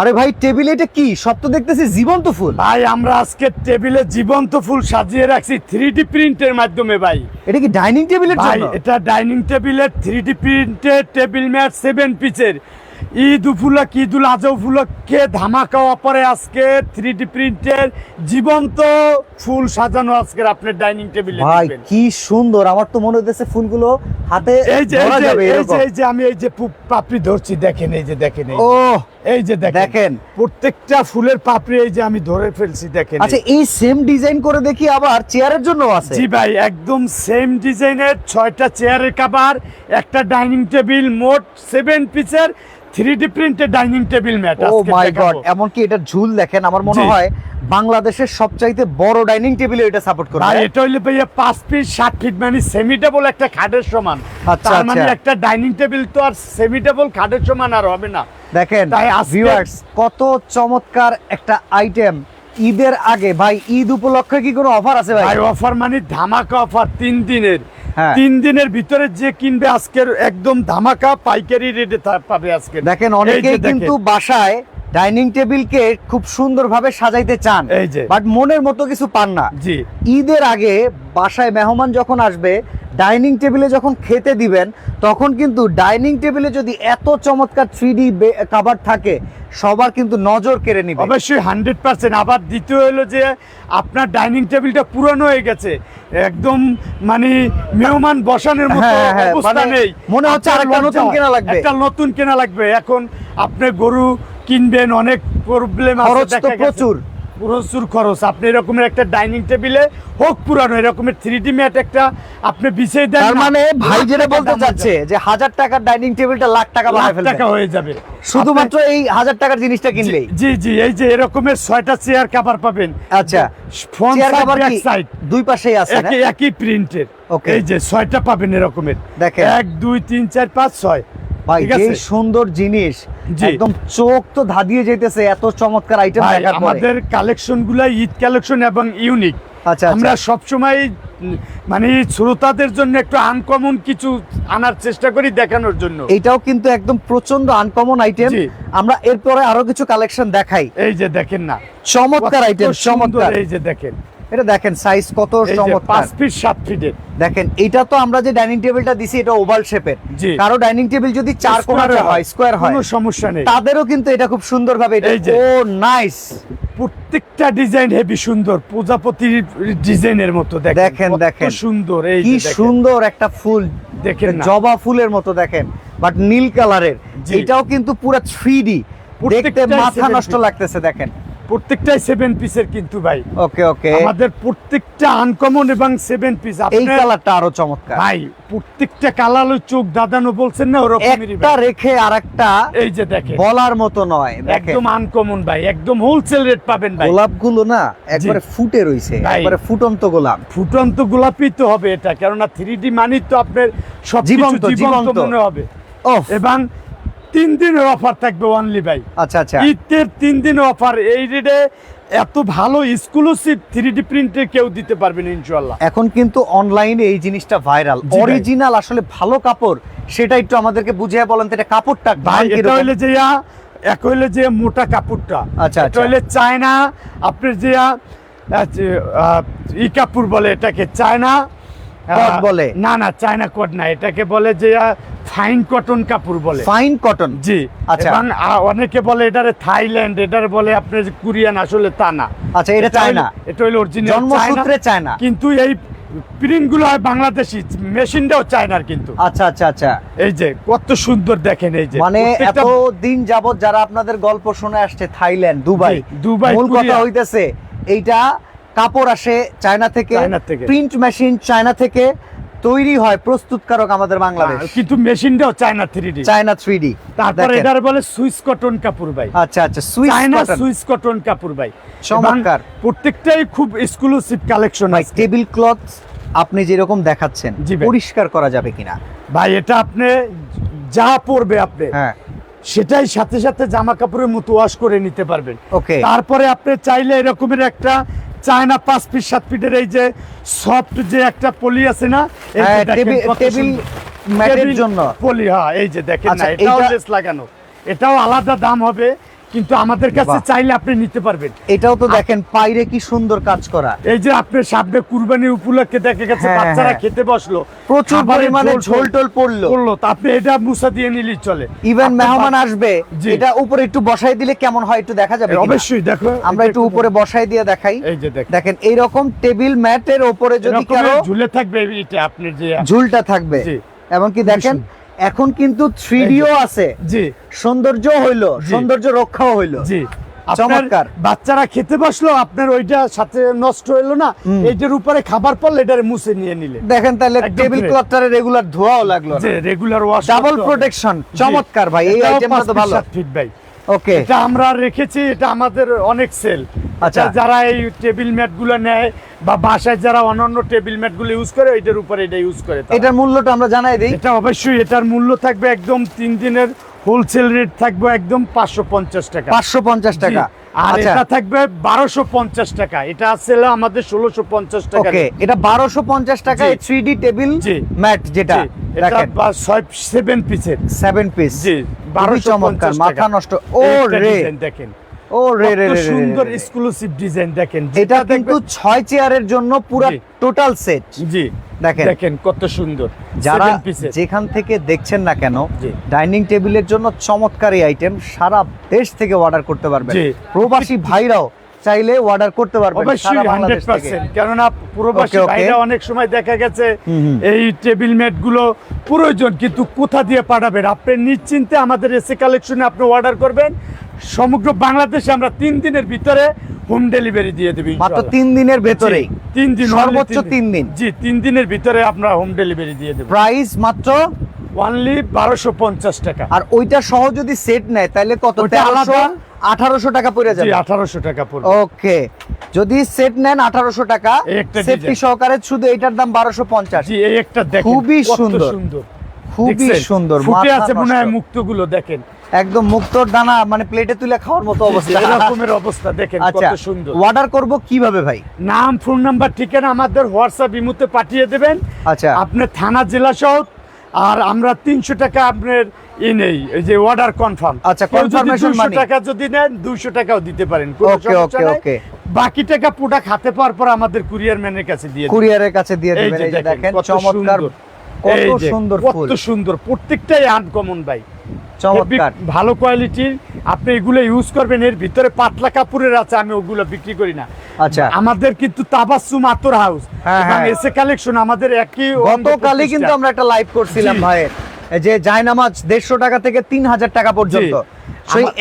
আরে ভাই টেবিল এটা কি? সব তো দেখতেছি জীবন্ত ফুল। ভাই আমরা আজকে টেবিলে জীবন্ত ফুল সাজিয়ে রাখছি থ্রি ডি প্রিন্টের মাধ্যমে ভাই। এটা কি ডাইনিং টেবিলের ভাই জন্য? এটা ডাইনিং টেবিলের থ্রি ডি প্রিন্টের টেবিল ম্যাট সেভেন পিসের ঈদ উপলক্ষে ঈদ উল আজহা উপলক্ষে ধামাকা অপরে আজকে থ্রি ডি প্রিন্টের জীবন্ত ফুল সাজানো আজকের আপনার ডাইনিং টেবিলে ভাই কি সুন্দর। আমার তো মনে হতেছে ফুলগুলো হাতে এই যে এই যে আমি এই যে পাপড়ি ধরছি দেখেন এই যে দেখেন ও এই যে দেখেন। প্রত্যেকটা ফুলের পাপড়ি এই যে আমি ধরে ফেলছি দেখেন আচ্ছা এই সেম ডিজাইন করে দেখি আবার চেয়ারের জন্য আছে? জি ভাই একদম সেম ডিজাইনের ছয়টা চেয়ারের কাভার একটা ডাইনিং টেবিল মোট সেভেন পিসের থ্রি ডি প্রিন্টের dining table mat oh my god এমনকি এটা ঝুল দেখেন আমার মনে হয় বাংলাদেশের সবচাইতে বড় ডাইনিং টেবিলে এটা সাপোর্ট করে ভাই এটা হইলে ভাইয়া পাঁচ ফিট সাত ফিট মানে সেমি টেবল একটা খাটের সমান। আচ্ছা, তার মানে আচ্ছা। একটা ডাইনিং টেবিল তো আর সেমি টেবল খাটের সমান আর হবে না। দেখেন ভিউয়ার্স কত চমৎকার একটা আইটেম ঈদের আগে ভাই ঈদ উপলক্ষে কি কোনো অফার আছে ভাই? অফার মানে ধামাকা অফার তিন দিনের। হ্যাঁ। তিন দিনের ভিতরে যে কিনবে আজকের একদম ধামাকা পাইকারি রেটে পাবে আজকে। দেখেন অনেকে অনেকেই কিন্তু বাসায় ডাইনিং টেবিলকে খুব সুন্দরভাবে সাজাইতে চান। এই যে। বাট মনের মতো কিছু পান না। জি। ঈদের আগে বাসায় মেহমান যখন আসবে ডাইনিং টেবিলে যখন খেতে দিবেন তখন কিন্তু ডাইনিং টেবিলে যদি এত চমৎকার থ্রি ডি কাভার থাকে সবার কিন্তু নজর কেড়ে নিবে। অবশ্যই হান্ড্রেড পার্সেন্ট। আবার দ্বিতীয় হলো যে আপনার ডাইনিং টেবিলটা পুরনো হয়ে গেছে। একদম মানে মেহমান বসানোর মতো হ্যাঁ, হ্যাঁ, অবস্থা মানে নেই। মনে হচ্ছে আরেকটা নতুন কেনা লাগবে। একটা নতুন কেনা লাগবে। এখন আপনি গরু কিনবেন অনেক প্রবলেম খরচ তো প্রচুর। প্রচুর খরচ। আপনি এরকমের একটা ডাইনিং টেবিলে হোক পুরানো এরকমের থ্রি ডি ম্যাট একটা আপনি বিছিয়ে দেন তার মানে ভাই যেটা বলতে চাচ্ছে যে হাজার টাকার ডাইনিং টেবিলটা লাখ টাকা। লাখ টাকা হয়ে যাবে। শুধুমাত্র এই হাজার টাকার জিনিসটা কিনলেই। জি জি এই যে এরকমের ছয়টা চেয়ার কাভার পাবেন। আচ্ছা front chair side cover back side দুই পাশেই আছে? একই প্রিন্টের. এই যে ছয়টা পাবেন এরকমের। দেখেন। এক দুই তিন চার পাঁচ ছয়। ভাই যে সুন্দর জিনিস একদম চোখ তো ধাঁধিয়ে যেতেছে এত চমৎকার আইটেম দেখার পরে। আমাদের কালেকশনগুলা ঈদ কালেকশন এবং ইউনিক আচ্ছা আমরা আচ্ছা সবসময় মানে শ্রোতাদের জন্য একটু আনকমন কিছু আনার চেষ্টা করি দেখানোর জন্য। এইটাও কিন্তু একদম প্রচণ্ড আনকমন আইটেম আমরা এরপরে আরও কিছু কালেকশন দেখাই। এই যে দেখেন না। চমৎকার আইটেম চমৎকার। এই যে দেখেন। এটা দেখেন সাইজ কত চমৎকার। পাঁচ ফিট সাত ফিটের দেখেন এটা তো আমরা যে ডাইনিং টেবিলটা দিছি এটা ওভাল শেপের কারও ডাইনিং টেবিল যদি চার কোণাতে হয় স্কোয়ার হয় কোনো সমস্যা নেই। তাদেরও কিন্তু এটা খুব সুন্দরভাবে এটা ও নাইস প্রত্যেকটা ডিজাইন হেভি সুন্দর। প্রজাপতির ডিজাইনের মতো দেখেন। দেখেন, সুন্দর এই কি সুন্দর একটা ফুল। দেখেন জবা ফুলের মতো দেখেন বাট নীল কালারের। এটাও কিন্তু পুরো থ্রি ডি দেখতে মাথা নষ্ট লাগতেছে দেখেন। প্রত্যেকটাই সেভেন পিসের কিন্তু ভাই। ওকে ওকে আমাদের প্রত্যেকটা আনকমন এবং সেভেন পিস এই কালারটা আরও চমৎকার। ভাই প্রত্যেকটা কালালো চোখ দাদানো বলছেন না ওরকমই একটা রেখে আরেকটা এই যে দেখেন। বলার মতো নয় একদম আনকমন ভাই একদম হোলসেল রেট পাবেন ভাই। গোলাপগুলো না একবারে ফুটে রইছে। একবারে ফুটন্ত গোলাপ। ফুটন্ত গোলাপই তো হবে এটা কেননা থ্রি ডি মানি তো আপনার সব জীবন্ত, জীবন্ত জীবন্ত। মনে হবে। ও এবং তিন দিনের অফার থাকবে অনলি ভাই। আচ্ছা আচ্ছা। ঈদের তিন দিন অফার এই রেটে এত ভালো এক্সক্লুসিভ থ্রি ডি প্রিন্টে কেউ দিতে পারবেন ইনশাল্লাহ এখন কিন্তু অনলাইনে এই জিনিসটা ভাইরাল অরিজিনাল আসলে ভালো কাপড় সেটা একটু আমাদেরকে বুঝিয়ে বলেন তো এটা কাপড়টা ভাই এটা হইলে যে ইয়া, এক হইলে যে মোটা কাপড়টা। আচ্ছা, এটা আচ্ছা। হইলে চায়না আপনার যে ই কাপড় বলে এটাকে চায়না কট বলে? না না চায়না কট না এটাকে বলে যে ফাইন কটন কাপড় বলে। ফাইন কটন জি। আচ্ছা। এবং অনেকে বলে এটারে থাইল্যান্ড এটারে বলে আপনার যে কোরিয়ান আসলে তা না। আচ্ছা এটা চায়না? এটা হইল অরিজিনাল জন্মসূত্রে চায়না? কিন্তু এই হয় বাংলাদেশি মেশিনটাও চায়নার কিন্তু। আচ্ছা আচ্ছা আচ্ছা। এই যে কত সুন্দর দেখেন এই যে। মানে এত দিন যাবত যারা আপনাদের গল্প শুনে আসছে থাইল্যান্ড দুবাই দুবাই, মূল কথা। হইতেছে এইটা কাপড় আসে চায়না থেকে প্রিন্ট মেশিন চায়না থেকে তৈরি হয় প্রস্তুতকারক আমাদের বাংলাদেশ। কিন্তু মেশিনটাও China three D China three D তারপরে এটার বলে সুইস কটন কাপড় ভাই। আচ্ছা আচ্ছা সুইস চায়না সুইস কটন কাপড় ভাই। চমৎকার। প্রত্যেকটাই খুব এক্সক্লুসিভ কালেকশন ভাই টেবিল ক্লথ আপনি যেরকম দেখাচ্ছেন পরিষ্কার করা যাবে কিনা? ভাই এটা আপনি যা পরবে আপনি হ্যাঁ। সেটাই সাথে সাথে জামা কাপড়ের মতো ওয়াশ করে নিতে পারবেন। ওকে তারপরে আপনি চাইলে এরকমের একটা চায়না পাঁচ ফিট সাত ফিটের এই যে সফট যে একটা পলি আছে না হ্যাঁ, টেবিল-। ম্যাটের জন্য। পলি হ্যাঁ এই যে দেখেন না আচ্ছা, এটাও লাগানো এটাও আলাদা দাম হবে কিন্তু আমাদের কাছে চাইলে আপনি নিতে পারবেন। এটাও তো দেখেন পাইরে কি সুন্দর কাজ করা। এই যে আপনার সামনে কুরবানির উপলক্ষে দেখা গেছে হ্যাঁ, বাচ্চারা হ্যাঁ। খেতে বসল। প্রচুর পরিমাণে ঝোল টোল পড়ল। করল তা আপনি এটা মুসা দিয়ে নিলেই চলে। ইভেন মেহমান আসবে। এটা উপরে একটু বসাই দিলে কেমন হয় একটু দেখা যাবে অবশ্যই দেখো আমরা একটু উপরে বসাই দিয়ে দেখাই। এই যে দেখেন দেখেন এইরকম টেবিল ম্যাটের উপরে যদি কারও ঝুলে থাকবে এটা আপনার যে ঝুলটা থাকবে। জি। এমনকি দেখেন এখন কিন্তু থ্রি আছে। জি। সৌন্দর্য হইল সৌন্দর্য রক্ষাও হইল। জি। চমৎকার। বাচ্চারা খেতে বসল আপনার ওইটা সাথে নষ্ট হইল না হুম। এইটার উপরে খাবার পড়লে এটারে মুছে নিয়ে নিলে। দেখেন তাহলে টেবিল ক্লথটারে রেগুলার ধোয়াও লাগল যে রেগুলার ওয়াশ ডাবল প্রোটেকশন চমৎকার ভাই এই আইটেমটা তো ভালো। ফিট ভাই। ওকে এটা আমরা রেখেছি এটা আমাদের অনেক সেল আচ্ছা। যারা এই টেবিল ম্যাটগুলো নেয় বা বাসায় যারা অন্যান্য টেবিল ম্যাটগুলো ইউজ করে এটার উপরে এটা ইউজ করে এটার মূল্যটা আমরা জানাই দিই। এটা অবশ্যই এটার মূল্য থাকবে একদম তিন দিনের হোলসেল রেট থাকবে একদম পাঁচশো পঞ্চাশ টাকা। পাঁচশো পঞ্চাশ টাকা। আর আচ্ছা। এটা থাকবে বারোশো পঞ্চাশ টাকা। এটা ছিল আমাদের ষোলোশো পঞ্চাশ টাকা এটা বারোশো পঞ্চাশ টাকা। Three D table. ম্যাট যেটা এটা ছয় সেভেন পিসের সেভেন পিস জি বারোশো মাথা নষ্ট। ও রে দেখেন। ও রে রে সুন্দর এক্সক্লুসিভ ডিজাইন দেখেন। এটা কিন্তু দেখবেন- ছয় চেয়ারের জন্য পুরো টোটাল সেট জি। দেখেন। দেখেন কত সুন্দর। যারা যেখান থেকে দেখছেন না কেন ডাইনিং টেবিলের জন্য চমৎকার আইটেম সারা দেশ থেকে অর্ডার করতে পারবেন। প্রবাসী ভাইরাও চাইলে অর্ডার করতে পারবেন সারা বাংলাদেশ থেকে। কেননা প্রবাসী. ভাইরা অনেক সময় দেখা গেছে। এই টেবিল ম্যাটগুলো প্রয়োজন কিন্তু কোথা দিয়ে পাঠাবেন? আপনি নিশ্চিন্তে আমাদের এসে কালেকশনে আপনি অর্ডার করবেন। সমগ্র বাংলাদেশে আমরা তিন দিনের ভিতরে হোম ডেলিভারি দিয়ে দেবো মাত্র তিন দিনের ভেতরেই? জি, তিন দিন সর্বোচ্চ তিন দিন। জি তিন দিনের ভিতরে আমরা হোম ডেলিভারি দিয়ে দেবো। প্রাইস মাত্র? অনলি বারোশো পঞ্চাশ টাকা। আর ওইটা সহ যদি সেট নেয় তাহলে কত? আলাদা। আঠারোশো টাকা পড়ে জি যাবে আঠারোশো টাকা পড়বে। ওকে। যদি সেট নেন আঠারোশো টাকা এই সেফটি সহকারে শুধু এটার দাম বারোশো পঞ্চাশ। জি এই একটা দেখেন খুবই সুন্দর। সুন্দর। খুবই সুন্দর ফুটে আছে মনে হয়। মুক্তগুলো দেখেন। একদম মুক্তোর দানা মানে প্লেটে তুলে খাওয়ার মতো অবস্থা এরকমের অবস্থা দেখেন আচ্ছা কত সুন্দর অর্ডার করব কীভাবে ভাই নাম ফোন নাম্বার ঠিকানা আমাদের হোয়াটসঅ্যাপ ইমুতে পাঠিয়ে দেবেন আচ্ছা আপনার থানা জেলা সহ আর আমরা তিনশো টাকা আপনার ই নেই এই যে অর্ডার কনফার্ম আচ্ছা, confirmation money। টাকা যদি নেন দুইশো টাকাও দিতে পারেন ওকে নাই। okay. বাকি টাকা প্রোডাক্ট হাতে পাওয়ার পর আমাদের কুরিয়ার ম্যানের কাছে দিয়ে দিন। কুরিয়ারের কাছে দিয়ে দিবেন এই যে দেখেন চমৎকার। কত সুন্দর কত সুন্দর প্রত্যেকটাই আনকমন ভাই। চমৎকার। ভালো কোয়ালিটির আপনি এগুলো ইউজ করবেন এর ভিতরে পাতলা কাপড়ের আছে আমি ওগুলো বিক্রি করি না। আচ্ছা। আমাদের কিন্তু তাবাসুম আতর হাউস হ্যাঁ, এবং হ্যাঁ। এসে কালেকশন আমাদের একই গতকালই কিন্তু আমরা একটা লাইভ করছিলাম এই যে জায়নামাজ দেড়শো টাকা থেকে তিন হাজার টাকা পর্যন্ত।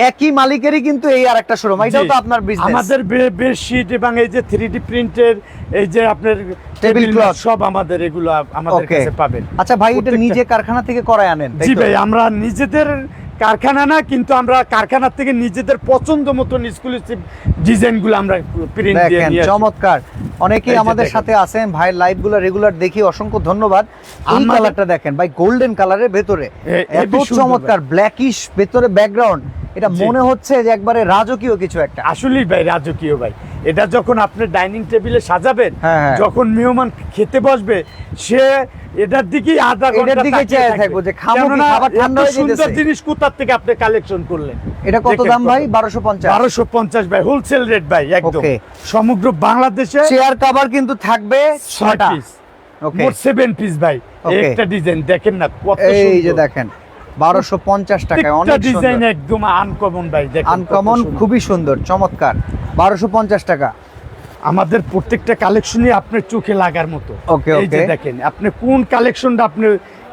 একই মালিকেরই কিন্তু এই আর একটা শোরুম এটাও তো আপনার বিজনেস আমাদের বেডশিট এবং এই যে থ্রি ডি প্রিন্টের এই যে আপনার টেবিল cloth। সব আমাদের এগুলো আমাদের কাছে পাবেন। আচ্ছা ভাই এটা নিজে কারখানা থেকে করায় আনেন জি ভাই আমরা নিজেদের কারখানা না কিন্তু আমরা কারখানার থেকে নিজেদের পছন্দ মতন এক্সক্লুসিভ ডিজাইনগুলো আমরা প্রিন্ট দিয়ে নিয়ে চমৎকার। অনেকেই আমাদের সাথে আছেন ভাই লাইভগুলো রেগুলার দেখি অসংখ্য ধন্যবাদ। এই কালারটা দেখেন ভাই গোল্ডেন কালারের ভেতরে। এত চমৎকার ব্ল্যাকিশ ভেতরে ব্যাকগ্রাউন্ড এটা মনে হচ্ছে যে একবারে রাজকীয় কিছু একটা। আসলেই ভাই রাজকীয় ভাই। এটা যখন আপনি ডাইনিং টেবিলে সাজাবেন হ্যাঁ, হ্যাঁ। যখন মেহমান খেতে বসবে সে এটার দিকেই আধা এটার ঘণ্টা দিকেই তাকিয়ে চেয়ে থাকব। যে খাব কি, খাবার ঠান্ডা হয়ে সুন্দর জিনিস কোথার থেকে আপনি কালেকশন করলেন? এটা কত দাম ভাই? বারোশো পঞ্চাশ। বারোশো পঞ্চাশ ভাই হোলসেল রেট ভাই একদম। সমগ্র বাংলাদেশে চেয়ার কভার কিন্তু থাকবে ছয় ছয়টা। পিস ওকে মোট সেভেন পিস ভাই। একটা ডিজাইন দেখেন না কত সুন্দর এই যে দেখেন বারোশো পঞ্চাশ টাকায় প্রত্যেকটা অনেক ডিজাইন একদম আনকমন ভাই দেখেন আনকমন খুবই সুন্দর চমৎকার। বারোশো পঞ্চাশ টাকা। আমাদের প্রত্যেকটা কালেকশনই আপনার চোখে লাগার মতো। ওকে এই যে দেখেন আপনি কোন কালেকশনটা আপনি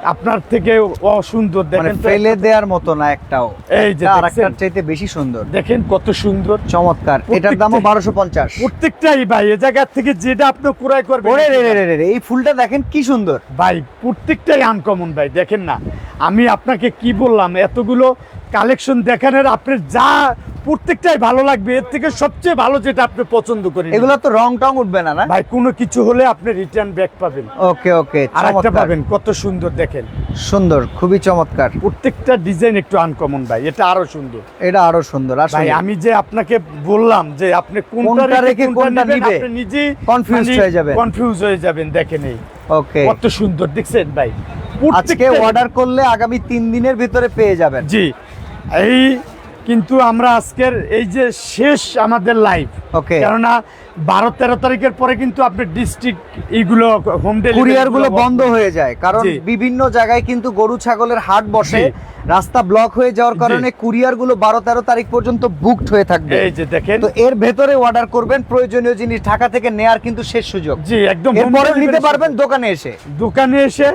আপনার থেকে অসুন্দর মানে দেখেন ফেলে দেওয়ার মতো না একটাও। এই যে আরেকটার চাইতে বেশি সুন্দর। দেখেন কত সুন্দর। চমৎকার। এটার দামও প্রত্যেকটা- বারোশো পঞ্চাশ। প্রত্যেকটাই ভাই এ জায়গা থেকে যেটা আপনি ক্রয় করবেন ওরে রে রে রে, এই ফুলটা দেখেন কি সুন্দর। ভাই প্রত্যেকটাই আনকমন ভাই দেখেন না। আমি আপনাকে কি বললাম এতগুলো কালেকশন দেখানোর আপনার যা প্রত্যেকটাই ভালো লাগবে এর থেকে সবচেয়ে ভালো যেটা আপনি পছন্দ করেন। এগুলো তো রং টং উঠবে না না? ভাই কোনো কিছু হলে আপনি রিটার্ন ব্যাক পাবেন। ওকে ওকে আর একটা পাবেন কত সুন্দর দেখেন। সুন্দর খুবই চমৎকার। প্রত্যেকটা ডিজাইন একটু আনকমন ভাই এটা আরও সুন্দর। এটা আরও সুন্দর ভাই আমি যে আপনাকে বললাম যে আপনি কোনটা রেখে কোনটা নিবে, আপনি নিজেই confused হয়ে যাবেন। কনফিউজ হয়ে যাবেন দেখেন এই। ওকে। কত সুন্দর দেখছেন ভাই? আজকে অর্ডার করলে আগামী তিন দিনের ভিতরে পেয়ে যাবেন। জি। এই কিন্তু আমরা আজকের এই যে শেষ আমাদের লাইভ ওকে কেননা বারো তেরো তারিখের পরে কিন্তু আপনার ডিস্ট্রিক্ট এইগুলো হোম কুরিয়ারগুলো বন্ধ হয়ে যায় কারণ বিভিন্ন জায়গায় কিন্তু গরু ছাগলের হাট বসে রাস্তা ব্লক হয়ে যাওয়ার কারণে কুরিয়ারগুলো বারো তেরো তারিখ পর্যন্ত বুকড হয়ে থাকবে। এই যে দেখেন। তো এর ভেতরে অর্ডার করবেন প্রয়োজনীয় জিনিস ঢাকা থেকে নেয়ার কিন্তু শেষ সুযোগ। জি একদম এরপরে নিতে পারবেন দোকানে এসে। দোকানে এসে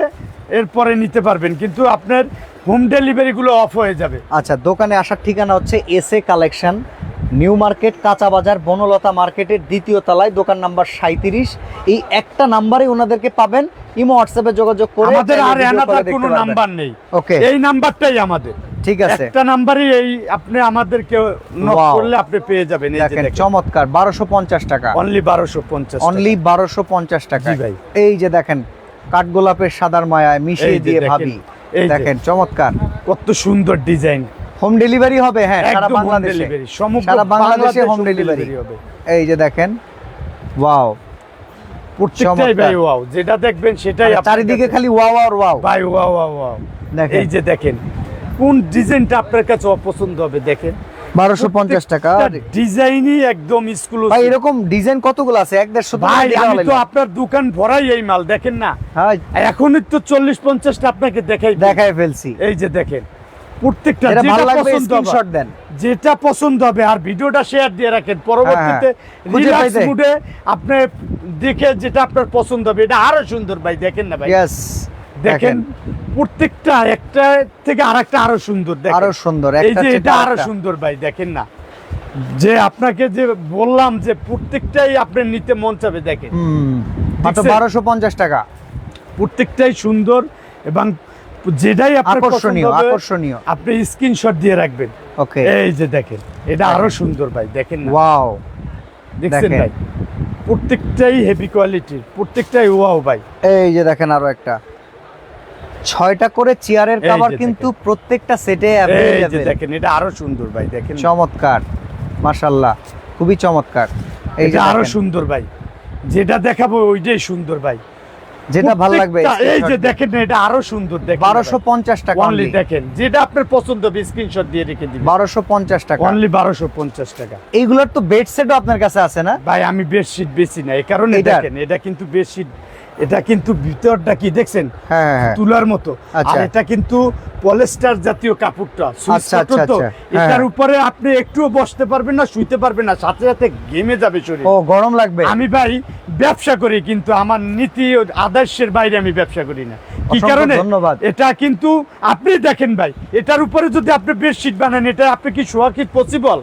এরপরে নিতে পারবেন কিন্তু আপনার হোম ডেলিভারি গুলো অফ হয়ে যাবে। আচ্ছা দোকানে আসার ঠিকানা হচ্ছে S A collection new market কাঁচা বাজার বনলতা মার্কেটের দ্বিতীয় তলায় দোকান নাম্বার সাঁত্রিশ এই একটা নাম্বারে ওনাদেরকে পাবেন। ইমো হোয়াটসঅ্যাপে যোগাযোগ করে আমাদের আর এনাদার কোনো নাম্বার নেই। ওকে এই নাম্বারটাই আমাদের। ঠিক আছে। একটা নাম্বারই এই আপনি আমাদেরকে নক করলে আপনি পেয়ে যাবেন এই যে দেখেন চমৎকার বারোশো পঞ্চাশ টাকা। অনলি বারোশো পঞ্চাশ অনলি বারোশো পঞ্চাশ টাকা। জি ভাই। এই যে দেখেন কাঠগোলাপের সাদার মায়ায় মিশিয়ে দিয়ে ভাবি। দেখেন চমৎকার। কত সুন্দর ডিজাইন। হোম ডেলিভারি হবে হ্যাঁ সারা বাংলাদেশে। সারা বাংলাদেশে হোম ডেলিভারি হবে। এই যে দেখেন ওয়াও প্রত্যেকটাই ভাই ওয়াও যেটা দেখবেন সেটাই আপনার চারিদিকে খালি ওয়াও আর ওয়াও ভাই ওয়াও ওয়াও ওয়াও দেখেন। এই যে দেখেন কোন ডিজাইনটা আপনার কাছে অপছন্দ হবে দেখেন। বারোশো পঞ্চাশ টাকা। ডিজাইনই একদম স্কুল ভাই এরকম ডিজাইন কতগুলো আছে? এক দেড়শো তো ভাই আমি তো আপনার দোকান ভরাই এই মাল দেখেন না? হ্যাঁ এখনই তো চল্লিশ পঞ্চাশটা আপনাকে দেখাই। দেখায় ফেলছি। এই যে দেখেন প্রত্যেকটা যেটা পছন্দ হবে স্ক্রিনশট দেন। যেটা পছন্দ হবে আর ভিডিওটা শেয়ার দিয়ে রাখেন। পরবর্তীতে হ্যাঁ, রিল্যাক্স মুডে আপনি দেখে যেটা আপনার পছন্দ হবে এটা আরও সুন্দর ভাই দেখেন না ভাই? ইয়েস দেখেন প্রত্যেকটা একটা থেকে আরেকটা আরও সুন্দর আরও সুন্দর এই যে এটা আরও সুন্দর ভাই দেখেন না। যে আপনাকে যে বললাম যে প্রত্যেকটাই আপনি নিতে মন চাবে দেখেন। মাত্র বারোশো পঞ্চাশ টাকা। প্রত্যেকটাই সুন্দর এবং যেটাই আকর্ষণীয় আকর্ষণীয়। আপনি স্ক্রিনশট দিয়ে রাখবেন। ওকে। এই যে দেখেন এটা আরও সুন্দর ভাই দেখেন ওয়াও। দেখেন। ভাই? প্রত্যেকটাই হেভি কোয়ালিটির প্রত্যেকটাই ওয়াও ভাই। এই যে দেখেন আরও একটা। ছয়টা করে চেয়ারের কভার কিন্তু প্রত্যেকটা সেটে দেখেন এটা আরও সুন্দর ভাই দেখেন? চমৎকার মাশাল্লাহ খুবই চমৎকার। এই যে আরও সুন্দর ভাই যেটা দেখাবো ওইটাই সুন্দর ভাই। যেটা ভালো লাগবে এই যে দেখেন এটা আরও সুন্দর দেখেন বারোশো পঞ্চাশ টাকা অনলি দেখেন যেটা আপনার পছন্দ হবে স্ক্রিনশট দিয়ে রেখে দিবেন। বারোশো পঞ্চাশ টাকা। অনলি বারোশো পঞ্চাস টাকা। এইগুলোর তো বেড সেটও আপনার কাছে আছে না? ভাই আমি বেডশিট বেশি না এই কারণে? দেখেন এটা কিন্তু বেডশিট এটা কিন্তু ভিতরটা কি দেখছেন হ্যাঁ হ্যাঁ হ্যাঁ তুলার মতো আচ্ছা। আর এটা কিন্তু পলিস্টার জাতীয় কাপড়টা আচ্ছা, আচ্ছা, তো আচ্ছা। এটার। উপরে আপনি একটুও বসতে পারবেন না শুইতে পারবেন না সাথে সাথে ঘেমে যাবে শরীর ও গরম লাগবে আমি ভাই ব্যবসা করি কিন্তু আমার নীতি ও আদর্শের বাইরে আমি ব্যবসা করি না কি কারণে ধন্যবাদ। এটা কিন্তু আপনি দেখেন ভাই এটার উপরে যদি আপনি বেডশিট বানান এটা আপনি কি শোয়া কি পসিবল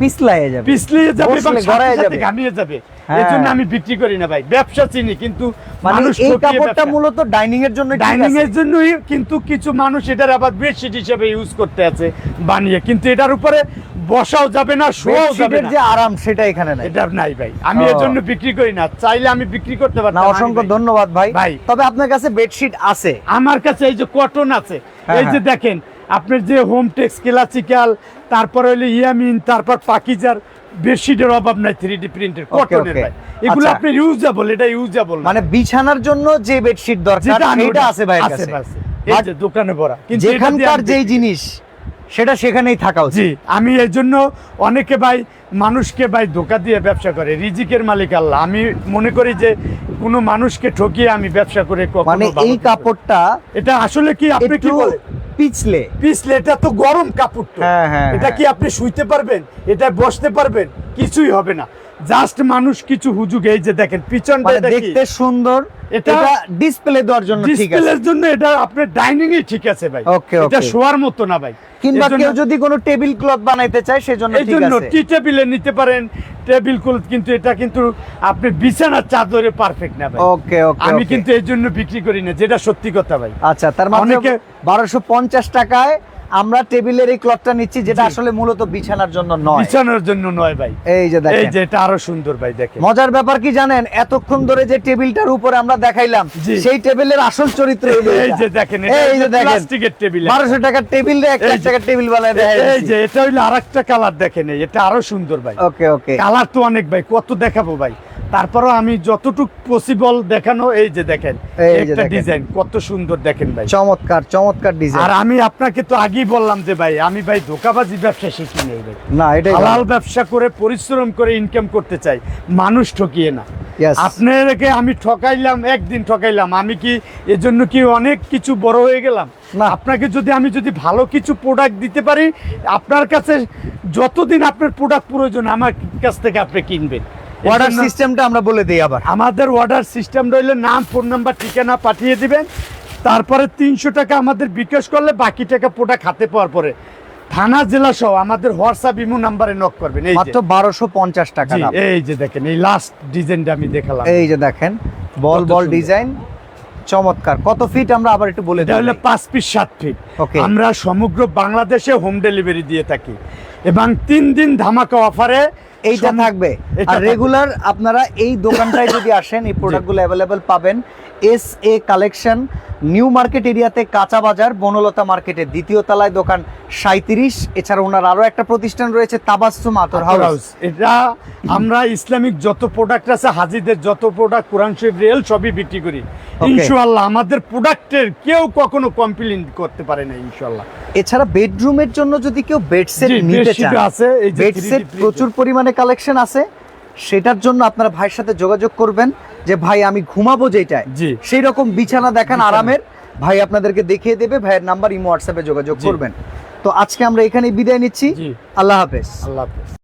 পিছলাইয়ে যাবে পিছলিয়ে যাবে গড়ায় যাবে। ঘামিয়ে যাবে হ্যাঁ। এই জন্য আমি বিক্রি করি না ভাই ব্যবসা চিনি কিন্তু মানে মানুষ এই কাপড়টা মূলত ডাইনিং এর জন্য ডাইনিং এর জন্যই কিন্তু কিছু মানুষ এটার আবার বেডশিট হিসেবে ইউজ করতে আছে বানিয়ে। কিন্তু এটার উপরে বসাও যাবে না শোয়াও যাবে না। যে আরাম সেটা এখানে নাই। এটা নাই ভাই। আমি এর জন্য বিক্রি করি না। চাইলে আমি বিক্রি করতে পারতাম আমি অসংখ্য ধন্যবাদ ভাই। ভাই। তবে আপনার কাছে বেডশিট আছে। আমার কাছে এই যে কটন আছে হ্যাঁ, এই যে হ্যাঁ। দেখেন আপনার যে হোম টেক্স ক্লাসিক্যাল তারপরে হলো ইয়ামিন তারপর পাকিজার বেডশিটের অভাব নাই থ্রি ডি প্রিন্টের কটনের ভাই। এগুলো আচ্ছা। আপনি ইউজেবল এটা ইউজেবল মানে বিছানার জন্য যে বেডশিট দরকার ওটা- আছে ভাই কাছে। এই যে দোকানে ভরা। কিন্তু এটা যেখানকার যেই জিনিস সেটা সেখানেই থাকা উচিত। আমি এই জন্য অনেকে ভাই মানুষকে ভাই ধোকা দিয়ে ব্যবসা করে। রিজিকের মালিক আল্লাহ। আমি মনে করি যে কোনো মানুষকে ঠকিয়ে আমি ব্যবসা করে মানে এই কাপড়টা এটা আসলে কি আপনি কি বলেন? পিছলে। পিছলে এটা তো গরম কাপড় তো। হ্যাঁ, হ্যাঁ, এটা হ্যাঁ। কি আপনি শুইতে পারবেন? এটা বসতে পারবেন? কিছুই হবে না। জাস্ট মানুষ কিছু হুজুগ এই যে দেখেন পিছনটা মানে? দেখতে সুন্দর এটা- ডিসপ্লে দেওয়ার জন্য ঠিক আছে। ডিসপ্লের জন্য এটা আপনার ডাইনিং এ ঠিক আছে ভাই। এটা শোয়ার মতো না ভাই। কিংবা কেউ যদি কোনো টেবিল ক্লথ বানাইতে চায় সেজন্য ঠিক আছে। টি টেবিলে নিতে পারেন। টেবিল ক্লথ কিন্তু এটা কিন্তু আপনি বিছানার চাদরে পারফেক্ট না ভাই। ওকে ওকে আমি কিন্তু এই জন্য বিক্রি করি না যেটা সত্যি কথা ভাই। আচ্ছা তার মানে অনেকে- বারোশো পঞ্চাশ টাকায় আমরা টেবিলের এই ক্লথটা নিচ্ছি যেটা আসলে মূলত বিছানার জন্য নয়। বিছানোর জন্য নয় ভাই। এই যে দেখেন। এই যে এটা আরও সুন্দর ভাই দেখেন। মজার ব্যাপার কি জানেন? এতক্ষণ ধরে যে টেবিলটার উপরে আমরা দেখাইলাম সেই টেবিলের আসল চরিত্র হলো এই যে দেখেন এই যে দেখেন। প্লাস্টিকের টেবিল। বারোশো টাকার টেবিল এই লাখ যে- টাকার টেবিল বানায় এই যে এটা হইল আরেকটা কালার দেখেন এটা আরও সুন্দর ভাই। ওকে ওকে কালার তো অনেক ভাই কত দেখাবো ভাই? তারপরও আমি যতটুকু পসিবল দেখানো এই যে দেখেন একটা ডিজাইন কত সুন্দর দেখেন ভাই। চমৎকার চমৎকার ডিজাইন আর আমি আপনাকে তো আগেই বললাম যে ভাই আমি ভাই ধোকাবাজি ব্যবসা শিখি নেই ভাই। না এটা হালাল ব্যবসা করে পরিশ্রম করে ইনকাম করতে চাই মানুষ ঠকিয়ে না. আপনাকে আমি ঠকাইলাম একদিন ঠকাইলাম আমি কি এজন্য কি অনেক কিছু বড় হয়ে গেলাম? না। আপনাকে যদি আমি যদি ভালো কিছু প্রোডাক্ট দিতে পারি আপনার কাছে যতদিন আপনার প্রোডাক্ট প্রয়োজন আমার কাছ থেকে আপনি কিনবেন। অর্ডার সিস্টেমটা আমরা বলে দিই আবার। আমাদের অর্ডার সিস্টেম রইলে নাম ফোন নাম্বার ঠিকানা পাঠিয়ে দিবেন। তারপরে তিনশো টাকা আমাদের বিকাশ করলে বাকি টাকা প্রোডাক্ট হাতে পাওয়ার পরে থানা জেলা সহ আমাদের হোয়াটসঅ্যাপ ইমো নাম্বারে নক করবেন। এই মাত্র বারোশো পঞ্চাশ টাকা এই যে দেখেন এই লাস্ট ডিজাইনটা আমি দেখালাম। এই যে দেখেন বল বল ডিজাইন চমৎকার। কত ফিট আমরা আবার একটু বলে দিই। পাঁচ পিস সাত ফিট. আমরা সমগ্র বাংলাদেশে হোম ডেলিভারি দিয়ে থাকি। এবং তিন দিন ধামাকা অফারে এইটা থাকবে। আর রেগুলার আপনারা এই দোকানটায় যদি আসেন এই প্রোডাক্টগুলো অ্যাভেলেবেল পাবেন। S A collection new market এরিয়াতে কাঁচা বাজার বনলতা মার্কেটের দ্বিতীয় তলায় দোকান সাঁত্রিশ এছাড়া ওনার আরও একটা প্রতিষ্ঠান রয়েছে তাবাসসুম আতর হাউস। এটা আমরা ইসলামিক যত প্রোডাক্ট আছে হাজিদের যত প্রোডাক্ট কোরআন শরীফ রিয়েল সবই বিক্রি করি। ইনশাআল্লাহ আমাদের প্রোডাক্টের কেউ কখনো কমপ্লেন করতে পারে না ইনশাআল্লাহ। এছাড়া বেডরুমের জন্য যদি কেউ বেড সেট নিতে চান আছে, এই যে বেড সেট প্রচুর পরিমাণে কালেকশন আছে। সেটার জন্য আপনারা ভাইয়ের সাথে যোগাযোগ করবেন। যে ভাই আমি ঘুমাবো যেটায়। সেই রকম বিছানা দেখান আরামের। ভাই আপনাদেরকে দেখিয়ে দেবে ভাইয়ের নাম্বার ইমো হোয়াটসঅ্যাপে যোগাযোগ করবেন। তো আজকে আমরা এখানেই বিদায় নিচ্ছি। আল্লাহ হাফেজ। আল্লাহ হাফেজ।